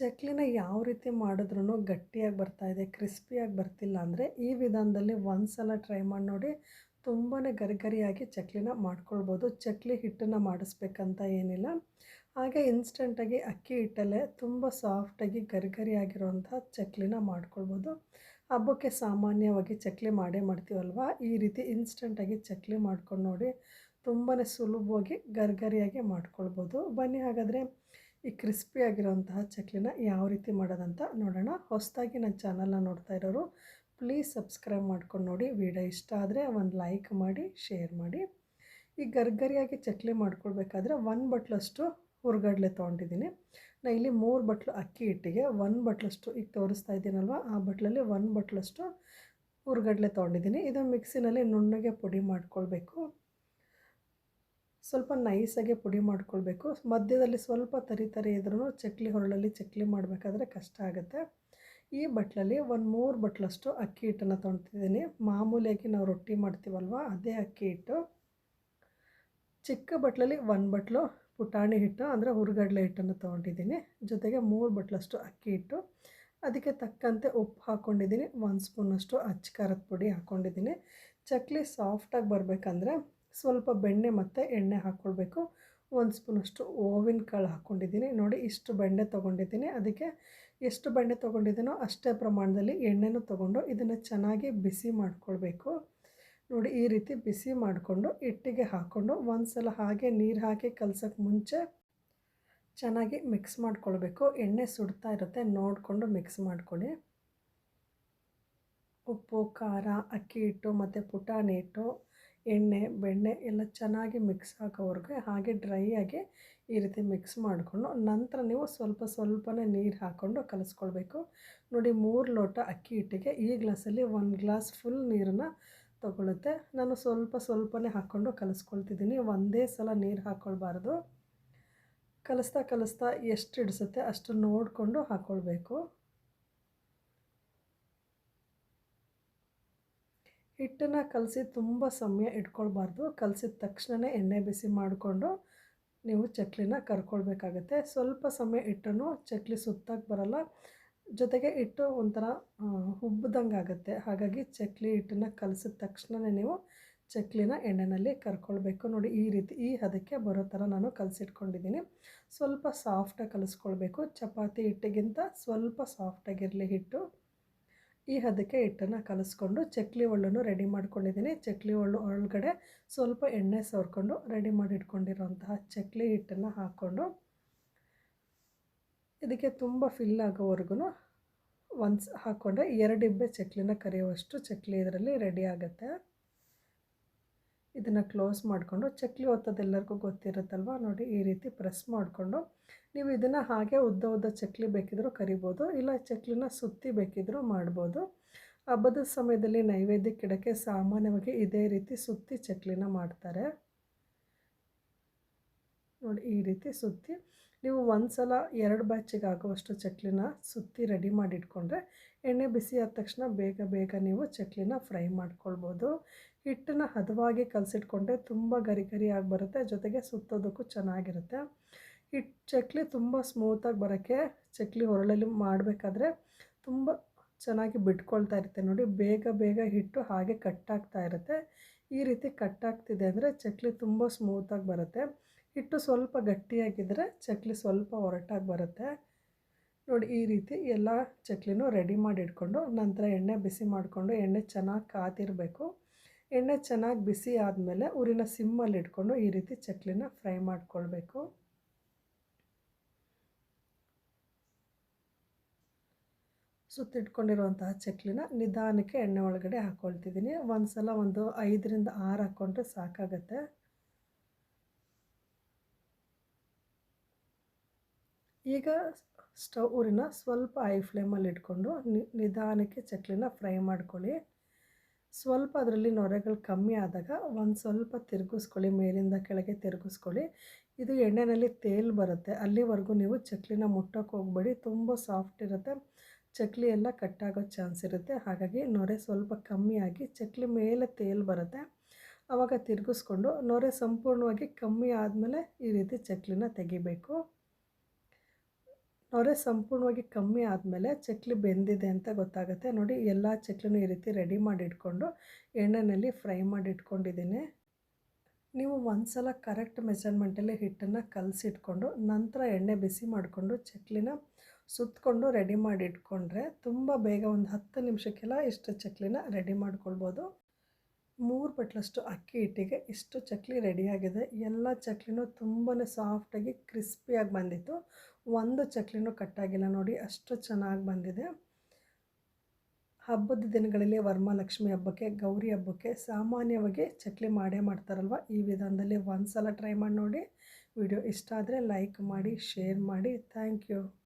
ಚಕ್ಲಿನ ಯಾವ ರೀತಿ ಮಾಡಿದ್ರೂ ಗಟ್ಟಿಯಾಗಿ ಬರ್ತಾ ಇದೆ, ಕ್ರಿಸ್ಪಿಯಾಗಿ ಬರ್ತಿಲ್ಲ. ಅಂದರೆ ಈ ವಿಧಾನದಲ್ಲಿ ಒಂದು ಸಲ ಟ್ರೈ ಮಾಡಿ ನೋಡಿ ತುಂಬಾ ಗರಿಗರಿಯಾಗಿ ಚಕ್ಲಿನ ಮಾಡ್ಕೊಳ್ಬೋದು. ಚಕ್ಲಿ ಹಿಟ್ಟನ್ನು ಮಾಡಿಸ್ಬೇಕಂತ ಏನಿಲ್ಲ. ಹಾಗೆ ಇನ್ಸ್ಟೆಂಟಾಗಿ ಅಕ್ಕಿ ಹಿಟ್ಟಲ್ಲೇ ತುಂಬ ಸಾಫ್ಟಾಗಿ ಗರಿಗರಿಯಾಗಿರುವಂಥ ಚಕ್ಲಿನ ಮಾಡ್ಕೊಳ್ಬೋದು. ಹಬ್ಬಕ್ಕೆ ಸಾಮಾನ್ಯವಾಗಿ ಚಕ್ಲಿ ಮಾಡೇ ಮಾಡ್ತೀವಲ್ವ? ಈ ರೀತಿ ಇನ್ಸ್ಟೆಂಟಾಗಿ ಚಕ್ಲಿ ಮಾಡ್ಕೊಂಡು ನೋಡಿ ತುಂಬಾ ಸುಲಭವಾಗಿ ಗರ್ಗರಿಯಾಗಿ ಮಾಡ್ಕೊಳ್ಬೋದು. ಬನ್ನಿ ಹಾಗಾದರೆ ಈ ಕ್ರಿಸ್ಪಿ ಆಗಿರೋಂತಹ ಚಕ್ಲಿನ ಯಾವ ರೀತಿ ಮಾಡೋದಂತ ನೋಡೋಣ. ಹೊಸದಾಗಿ ನನ್ನ ಚಾನಲ್ನ ನೋಡ್ತಾ ಇರೋರು ಪ್ಲೀಸ್ ಸಬ್ಸ್ಕ್ರೈಬ್ ಮಾಡ್ಕೊಂಡು ನೋಡಿ. ವಿಡಿಯೋ ಇಷ್ಟ ಆದರೆ ಒಂದು ಲೈಕ್ ಮಾಡಿ ಶೇರ್ ಮಾಡಿ. ಈ ಗರ್ಗರಿಯಾಗಿ ಚಕ್ಲಿ ಮಾಡ್ಕೊಳ್ಬೇಕಾದ್ರೆ ಒಂದು ಬಟ್ಲಷ್ಟು ಹುರ್ಗಡ್ಲೆ ತೊಗೊಂಡಿದ್ದೀನಿ. ನಾನು ಇಲ್ಲಿ ಮೂರು ಬಟ್ಲು ಅಕ್ಕಿ ಹಿಟ್ಟಿಗೆ, ಒಂದು ಬಟ್ಲಷ್ಟು ಈಗ ತೋರಿಸ್ತಾ ಇದ್ದೀನಲ್ವ, ಆ ಬಟ್ಲಲ್ಲಿ ಒಂದು ಬಟ್ಲಷ್ಟು ಹುರ್ಗಡ್ಲೆ ತೊಗೊಂಡಿದ್ದೀನಿ. ಇದು ಮಿಕ್ಸಿನಲ್ಲಿ ನುಣ್ಣಗೆ ಪುಡಿ ಮಾಡ್ಕೊಳ್ಬೇಕು. ಸ್ವಲ್ಪ ನೈಸಾಗೆ ಪುಡಿ ಮಾಡ್ಕೊಳ್ಬೇಕು. ಮಧ್ಯದಲ್ಲಿ ಸ್ವಲ್ಪ ತರಿ ತರಿ ಇದ್ರೂ ಚಕ್ಲಿ ಹೊರಳಲ್ಲಿ ಚಕ್ಲಿ ಮಾಡಬೇಕಾದ್ರೆ ಕಷ್ಟ ಆಗುತ್ತೆ. ಈ ಬಟ್ಲಲ್ಲಿ ಒಂದು ಮೂರು ಬಟ್ಲಷ್ಟು ಅಕ್ಕಿ ಹಿಟ್ಟನ್ನು ತೊಗೊಳ್ತಿದ್ದೀನಿ ಮಾಮೂಲಿಯಾಗಿ ನಾವು ರೊಟ್ಟಿ ಮಾಡ್ತೀವಲ್ವ, ಅದೇ ಅಕ್ಕಿ ಹಿಟ್ಟು. ಚಿಕ್ಕ ಬಟ್ಲಲ್ಲಿ ಒಂದು ಬಟ್ಲು ಪುಟಾಣಿ ಹಿಟ್ಟು, ಅಂದರೆ ಹುರುಗಡ್ಲೆ ಹಿಟ್ಟನ್ನು ತೊಗೊಂಡಿದ್ದೀನಿ. ಜೊತೆಗೆ ಮೂರು ಬಟ್ಲಷ್ಟು ಅಕ್ಕಿ ಹಿಟ್ಟು. ಅದಕ್ಕೆ ತಕ್ಕಂತೆ ಉಪ್ಪು ಹಾಕ್ಕೊಂಡಿದ್ದೀನಿ ಒಂದು ಸ್ಪೂನಷ್ಟು ಅಚ್ಚ ಖಾರದ ಪುಡಿ ಹಾಕ್ಕೊಂಡಿದ್ದೀನಿ ಚಕ್ಲಿ ಸಾಫ್ಟಾಗಿ ಬರಬೇಕಂದ್ರೆ ಸ್ವಲ್ಪ ಬೆಣ್ಣೆ ಮತ್ತು ಎಣ್ಣೆ ಹಾಕ್ಕೊಳ್ಬೇಕು ಒಂದು ಸ್ಪೂನಷ್ಟು ಓವಿನ ಕಾಳು ಹಾಕ್ಕೊಂಡಿದ್ದೀನಿ ನೋಡಿ ಇಷ್ಟು ಬೆಣ್ಣೆ ತೊಗೊಂಡಿದ್ದೀನಿ. ಅದಕ್ಕೆ ಎಷ್ಟು ಬೆಣ್ಣೆ ತೊಗೊಂಡಿದ್ದೀನೋ ಅಷ್ಟೇ ಪ್ರಮಾಣದಲ್ಲಿ ಎಣ್ಣೆನೂ ತೊಗೊಂಡು ಇದನ್ನು ಚೆನ್ನಾಗಿ ಬಿಸಿ ಮಾಡಿಕೊಳ್ಬೇಕು. ನೋಡಿ ಈ ರೀತಿ ಬಿಸಿ ಮಾಡಿಕೊಂಡು ಹಿಟ್ಟಿಗೆ ಹಾಕ್ಕೊಂಡು ಒಂದು ಸಲ ಹಾಗೆ ನೀರು ಹಾಕಿ ಕಲ್ಸೋಕ್ಕೆ ಮುಂಚೆ ಚೆನ್ನಾಗಿ ಮಿಕ್ಸ್ ಮಾಡ್ಕೊಳ್ಬೇಕು. ಎಣ್ಣೆ ಸುಡ್ತಾ ಇರುತ್ತೆ. ನೋಡಿಕೊಂಡು ಮಿಕ್ಸ್ ಮಾಡ್ಕೊಳ್ಳಿ. ಉಪ್ಪು, ಖಾರ, ಅಕ್ಕಿ ಹಿಟ್ಟು ಮತ್ತು ಪುಟಾಣಿ ಹಿಟ್ಟು ಎಣ್ಣೆ, ಬೆಣ್ಣೆ ಎಲ್ಲ ಚೆನ್ನಾಗಿ ಮಿಕ್ಸ್ ಹಾಕೋವರೆಗೆ ಹಾಗೆ ಡ್ರೈ ಆಗಿ ಈ ರೀತಿ ಮಿಕ್ಸ್ ಮಾಡಿಕೊಂಡು ನಂತರ ನೀವು ಸ್ವಲ್ಪ ಸ್ವಲ್ಪನೇ ನೀರು ಹಾಕ್ಕೊಂಡು ಕಲಿಸ್ಕೊಳ್ಬೇಕು. ನೋಡಿ ಮೂರು ಲೋಟ ಅಕ್ಕಿ ಹಿಟ್ಟಿಗೆ ಈ ಗ್ಲಾಸಲ್ಲಿ ಒಂದು ಗ್ಲಾಸ್ ಫುಲ್ ನೀರನ್ನು ತಗೊಳುತ್ತೆ. ನಾನು ಸ್ವಲ್ಪ ಸ್ವಲ್ಪನೇ ಹಾಕ್ಕೊಂಡು ಕಲಿಸ್ಕೊಳ್ತಿದ್ದೀನಿ. ಒಂದೇ ಸಲ ನೀರು ಹಾಕ್ಕೊಳ್ಬಾರ್ದು ಕಲಿಸ್ತಾ ಕಲಿಸ್ತಾ ಎಷ್ಟು ಹಿಡಿಸುತ್ತೆ ಅಷ್ಟು ನೋಡಿಕೊಂಡು ಹಾಕ್ಕೊಳ್ಬೇಕು ಹಿಟ್ಟನ್ನು ಕಲಸಿ ತುಂಬ ಸಮಯ ಇಟ್ಕೊಳ್ಬಾರ್ದು. ಕಲಸಿದ ತಕ್ಷಣವೇ ಎಣ್ಣೆ ಬಿಸಿ ಮಾಡಿಕೊಂಡು ನೀವು ಚಕ್ಲಿನ ಕರ್ಕೊಳ್ಬೇಕಾಗತ್ತೆ. ಸ್ವಲ್ಪ ಸಮಯ ಇಟ್ಟನು ಚಕ್ಲಿ ಸುತ್ತಾಗಿ ಬರಲ್ಲ. ಜೊತೆಗೆ ಹಿಟ್ಟು ಒಂಥರ ಹುಬ್ಬದಂಗೆ ಆಗುತ್ತೆ. ಹಾಗಾಗಿ ಚಕ್ಲಿ ಹಿಟ್ಟನ್ನು ಕಲಸಿದ ತಕ್ಷಣವೇ ನೀವು ಚಕ್ಲಿನ ಎಣ್ಣೆಯಲ್ಲಿ ಕರ್ಕೊಳ್ಬೇಕು. ನೋಡಿ, ಈ ರೀತಿ, ಈ ಹದಕ್ಕೆ ಬರೋ ಥರ ನಾನು ಕಲಸಿಟ್ಕೊಂಡಿದ್ದೀನಿ. ಸ್ವಲ್ಪ ಸಾಫ್ಟಾಗಿ ಕಲಿಸ್ಕೊಳ್ಬೇಕು. ಚಪಾತಿ ಹಿಟ್ಟಿಗಿಂತ ಸ್ವಲ್ಪ ಸಾಫ್ಟಾಗಿರಲಿ ಹಿಟ್ಟು. ಈ ಹದಕ್ಕೆ ಹಿಟ್ಟನ್ನು ಕಲಿಸ್ಕೊಂಡು ಚಕ್ಲಿ ಒಳ್ಳನ್ನು ರೆಡಿ ಮಾಡ್ಕೊಂಡಿದ್ದೀನಿ. ಚಕ್ಲಿ ಒಳ್ಳು ಒಳಗಡೆ ಸ್ವಲ್ಪ ಎಣ್ಣೆ ಸವರ್ಕೊಂಡು ರೆಡಿ ಮಾಡಿ ಇಟ್ಕೊಂಡಿರೋಂತಹ ಚಕ್ಲಿ ಹಿಟ್ಟನ್ನು ಹಾಕ್ಕೊಂಡು ಇದಕ್ಕೆ ತುಂಬ ಫಿಲ್ ಆಗೋವರೆಗೂ ಒನ್ಸ್ ಹಾಕ್ಕೊಂಡ್ರೆ ಎರಡು ಚಕ್ಲಿನ ಕರಿಯುವಷ್ಟು ಚಕ್ಲಿ ಇದರಲ್ಲಿ ರೆಡಿ ಆಗುತ್ತೆ. ಇದನ್ನು ಕ್ಲೋಸ್ ಮಾಡಿಕೊಂಡು ಚಕ್ಲಿ ಒತ್ತೋದೆಲ್ಲರಿಗೂ ಗೊತ್ತಿರುತ್ತಲ್ವ? ನೋಡಿ, ಈ ರೀತಿ ಪ್ರೆಸ್ ಮಾಡಿಕೊಂಡು ನೀವು ಇದನ್ನು ಹಾಗೆ ಉದ್ದ ಉದ್ದ ಚಕ್ಲಿ ಬೇಕಿದ್ರೂ ಕರಿಬೋದು, ಇಲ್ಲ ಚಕ್ಲಿನ ಸುತ್ತಿ ಬೇಕಿದ್ರೂ ಮಾಡ್ಬೋದು. ಹಬ್ಬದ ಸಮಯದಲ್ಲಿ ನೈವೇದ್ಯಕ್ಕೆ ಇಡೋಕ್ಕೆ ಸಾಮಾನ್ಯವಾಗಿ ಇದೇ ರೀತಿ ಸುತ್ತಿ ಚಕ್ಲಿನ ಮಾಡ್ತಾರೆ. ನೋಡಿ, ಈ ರೀತಿ ಸುತ್ತಿ ನೀವು ಒಂದು ಸಲ ಎರಡು ಬ್ಯಾಚಿಗೆ ಆಗುವಷ್ಟು ಚಕ್ಲಿನ ಸುತ್ತಿ ರೆಡಿ ಮಾಡಿ ಇಟ್ಕೊಂಡ್ರೆ ಎಣ್ಣೆ ಬಿಸಿ ಆದ ತಕ್ಷಣ ಬೇಗ ಬೇಗ ನೀವು ಚಕ್ಲಿನ ಫ್ರೈ ಮಾಡ್ಕೊಳ್ಬೋದು. ಹಿಟ್ಟನ್ನು ಹದವಾಗಿ ಕಲಸಿಟ್ಕೊಂಡ್ರೆ ತುಂಬ ಗರಿ ಗರಿಯಾಗಿ ಬರುತ್ತೆ, ಜೊತೆಗೆ ಸುತ್ತೋದಕ್ಕೂ ಚೆನ್ನಾಗಿರುತ್ತೆ. ಹಿಟ್ಟು ಚಕ್ಲಿ ತುಂಬ ಸ್ಮೂತಾಗಿ ಬರೋಕ್ಕೆ ಚಕ್ಲಿ ಹೊರಳಲ್ಲಿ ಮಾಡಬೇಕಾದ್ರೆ ತುಂಬ ಚೆನ್ನಾಗಿ ಬಿಟ್ಕೊಳ್ತಾ ಇರುತ್ತೆ ನೋಡಿ, ಬೇಗ ಬೇಗ ಹಿಟ್ಟು ಹಾಗೆ ಕಟ್ಟಾಗ್ತಾ ಇರುತ್ತೆ. ಈ ರೀತಿ ಕಟ್ಟಾಗ್ತಿದೆ ಅಂದರೆ ಚಕ್ಲಿ ತುಂಬ ಸ್ಮೂತಾಗಿ ಬರುತ್ತೆ. ಹಿಟ್ಟು ಸ್ವಲ್ಪ ಗಟ್ಟಿಯಾಗಿದ್ದರೆ ಚಕ್ಲಿ ಸ್ವಲ್ಪ ಒರಟಾಗಿ ಬರುತ್ತೆ. ನೋಡಿ, ಈ ರೀತಿ ಎಲ್ಲ ಚಕ್ಲಿನೂ ರೆಡಿ ಮಾಡಿ ಇಟ್ಕೊಂಡು ನಂತರ ಎಣ್ಣೆ ಬಿಸಿ ಮಾಡಿಕೊಂಡು ಎಣ್ಣೆ ಚೆನ್ನಾಗಿ ಕಾದಿರಬೇಕು ಎಣ್ಣೆ ಚೆನ್ನಾಗಿ ಬಿಸಿ ಆದಮೇಲೆ ಊರಿನ ಸಿಮ್ಮಲ್ಲಿ ಇಟ್ಕೊಂಡು ಈ ರೀತಿ ಚಕ್ಲಿನ ಫ್ರೈ ಮಾಡಿಕೊಳ್ಬೇಕು. ಸುತ್ತಿಟ್ಕೊಂಡಿರುವಂತಹ ಚಕ್ಲಿನ ನಿಧಾನಕ್ಕೆ ಎಣ್ಣೆ ಒಳಗಡೆ ಹಾಕ್ಕೊಳ್ತಿದ್ದೀನಿ ಒಂದು ಸಲ ಒಂದು ಐದರಿಂದ ಆರು ಹಾಕ್ಕೊಂಡ್ರೆ ಸಾಕಾಗತ್ತೆ. ಈಗ ಸ್ಟವ್ ಊರಿನ ಸ್ವಲ್ಪ ಹೈ ಫ್ಲೇಮಲ್ಲಿ ಇಟ್ಕೊಂಡು ನಿಧಾನಕ್ಕೆ ಚಕ್ಲಿನ ಫ್ರೈ ಮಾಡ್ಕೊಳ್ಳಿ. ಸ್ವಲ್ಪ ಅದರಲ್ಲಿ ನೊರೆಗಳು ಕಮ್ಮಿ ಆದಾಗ ಒಂದು ಸ್ವಲ್ಪ ತಿರುಗಿಸ್ಕೊಳ್ಳಿ, ಮೇಲಿಂದ ಕೆಳಗೆ ತಿರುಗಿಸ್ಕೊಳ್ಳಿ. ಇದು ಎಣ್ಣೆಯಲ್ಲಿ ತೇಲ್ ಬರುತ್ತೆ, ಅಲ್ಲಿವರೆಗೂ ನೀವು ಚಕ್ಲಿನ ಮುಟ್ಟೋಕೆ ಹೋಗ್ಬೇಡಿ. ತುಂಬ ಸಾಫ್ಟ್ ಇರುತ್ತೆ ಚಕ್ಲಿ ಎಲ್ಲ ಕಟ್ಟಾಗೋ ಚಾನ್ಸ್ ಇರುತ್ತೆ. ಹಾಗಾಗಿ ನೊರೆ ಸ್ವಲ್ಪ ಕಮ್ಮಿಯಾಗಿ ಚಕ್ಲಿ ಮೇಲೆ ತೇಲ್ ಬರುತ್ತೆ. ಆವಾಗ ತಿರುಗಿಸ್ಕೊಂಡು ನೊರೆ ಸಂಪೂರ್ಣವಾಗಿ ಕಮ್ಮಿ ಆದಮೇಲೆ ಈ ರೀತಿ ಚಕ್ಲಿನ ತೆಗಿಬೇಕು. ನೊರೆ ಸಂಪೂರ್ಣವಾಗಿ ಕಮ್ಮಿ ಆದಮೇಲೆ ಚಕ್ಲಿ ಬೆಂದಿದೆ ಅಂತ ಗೊತ್ತಾಗುತ್ತೆ. ನೋಡಿ, ಎಲ್ಲ ಚಕ್ಲಿನೂ ಈ ರೀತಿ ರೆಡಿ ಮಾಡಿ ಇಟ್ಕೊಂಡು ಎಣ್ಣೆಯಲ್ಲಿ ಫ್ರೈ ಮಾಡಿ ಇಟ್ಕೊಂಡಿದ್ದೀನಿ ನೀವು ಒಂದು ಸಲ ಕರೆಕ್ಟ್ ಮೆಜರ್ಮೆಂಟಲ್ಲಿ ಹಿಟ್ಟನ್ನು ಕಲಸಿಟ್ಕೊಂಡು ನಂತರ ಎಣ್ಣೆ ಬಿಸಿ ಮಾಡಿಕೊಂಡು ಚಕ್ಲಿನ ಸುತ್ತಕೊಂಡು ರೆಡಿ ಮಾಡಿ ಇಟ್ಕೊಂಡ್ರೆ ತುಂಬ ಬೇಗ ಒಂದು ಹತ್ತು ನಿಮಿಷಕ್ಕೆಲ್ಲ ಇಷ್ಟು ಚಕ್ಲಿನ ರೆಡಿ ಮಾಡ್ಕೊಳ್ಬೋದು. ಮೂರು ಪಟ್ಲಷ್ಟು ಅಕ್ಕಿ ಹಿಟ್ಟಿಗೆ ಇಷ್ಟು ಚಕ್ಲಿ ರೆಡಿಯಾಗಿದೆ ಎಲ್ಲ ಚಕ್ಲಿನೂ ತುಂಬಾ ಸಾಫ್ಟಾಗಿ ಕ್ರಿಸ್ಪಿಯಾಗಿ ಬಂದಿತ್ತು. ಒಂದು ಚಕ್ಲಿನೂ ಕಟ್ಟಾಗಿಲ್ಲ ನೋಡಿ, ಅಷ್ಟು ಚೆನ್ನಾಗಿ ಬಂದಿದೆ. ಹಬ್ಬದ ದಿನಗಳಲ್ಲಿ ವರಮಹಾಲಕ್ಷ್ಮಿ ಹಬ್ಬಕ್ಕೆ, ಗೌರಿ ಹಬ್ಬಕ್ಕೆ ಸಾಮಾನ್ಯವಾಗಿ ಚಕ್ಲಿ ಮಾಡೇ ಮಾಡ್ತಾರಲ್ವ? ಈ ವಿಧಾನದಲ್ಲಿ ಒಂದು ಸಲ ಟ್ರೈ ಮಾಡಿ ನೋಡಿ. ವಿಡಿಯೋ ಇಷ್ಟ ಆದರೆ ಲೈಕ್ ಮಾಡಿ ಶೇರ್ ಮಾಡಿ. Thank you